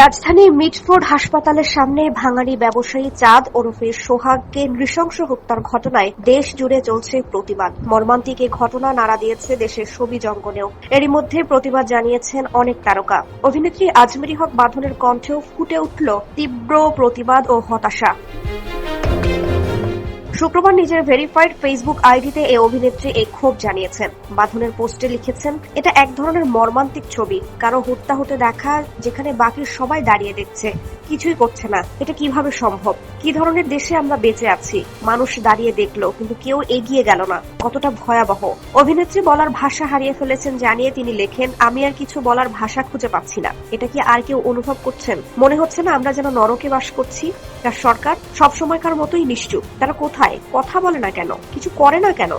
রাজধানীর মিটফোর্ড হাসপাতালের সামনে ভাঙাড়ি ব্যবসায়ী চাঁদ ওরফে সোহাগকে নৃশংস হত্যার ঘটনায় দেশ জুড়ে চলছে প্রতিবাদ। মর্মান্তিক এ ঘটনা নাড়া দিয়েছে দেশের ছবি জঙ্গনেও এরই মধ্যে প্রতিবাদ জানিয়েছেন অনেক তারকা। অভিনেত্রী আজমেরি হক বাঁধনের কণ্ঠেও ফুটে উঠল তীব্র প্রতিবাদ ও হতাশা। শুক্রবার নিজের ভেরিফাইড ফেসবুক আইডিতে এই অভিনেত্রী এই ক্ষোভ জানিয়েছেন। বাঁধনের পোস্টে লিখেছেন, এটা এক ধরনের মর্মান্তিক ছবি। কারও হত্যা হতে দেখা যেখানে বাকি সবাই দাঁড়িয়ে দেখছে। কিছুই করছে না। এটা কীভাবে সম্ভব? কি ধরনের দেশে আমরা বেঁচে আছি? মানুষ দাঁড়িয়ে দেখল, কিন্তু কেউ এগিয়ে গেল না। কতটা ভয়াবহ। অভিনেত্রী বলার ভাষা হারিয়ে ফেলেছেন জানিয়ে তিনি লেখেন, আমি আর কিছু বলার ভাষা খুঁজে পাচ্ছি না। এটা কি আর কেউ অনুভব করছেন? মনে হচ্ছে না আমরা যেন নরকে বাস করছি? তার সরকার সব সবসময়কার মতোই নিশ্চুপ। তারা কোথায়? কথা বলে না কেন? কিছু করে না কেন?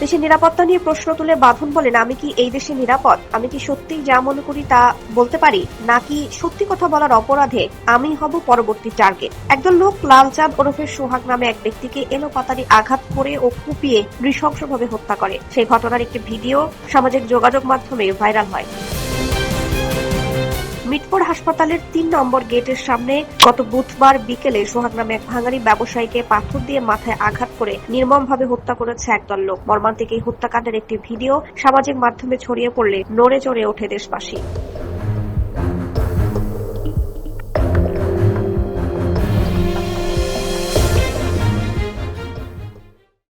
দেশের নিরাপত্তা নিয়ে প্রশ্ন তুলে বাঁধন বলেন আমি কি এই দেশে নিরাপদ? আমি কি সত্যিই যা মনে করি তা বলতে পারি? নাকি সত্যি কথা বলার অপরাধে আমি হব পরবর্তী টার্গেট? একদল লোক লালচাঁদ ওরফে সোহাগ নামে এক ব্যক্তিকে এলো পাতারি আঘাত করে ও কুপিয়ে নৃশংসভাবে হত্যা করে। সেই ঘটনার একটি ভিডিও সামাজিক যোগাযোগ মাধ্যমে ভাইরাল হয়। মিটফোর্ড হাসপাতালের তিন নম্বর গেটের সামনে গত বুধবার বিকেলে সোহাগ নামে এক ভাঙারি ব্যবসায়ীকে পাথর দিয়ে মাথায় আঘাত করে নির্মমভাবে হত্যা করেছে একদল লোক। মর্মান্তিক এই হত্যাকাণ্ডের একটি ভিডিও সামাজিক মাধ্যমে ছড়িয়ে পড়লে নড়ে চড়ে ওঠে দেশবাসী।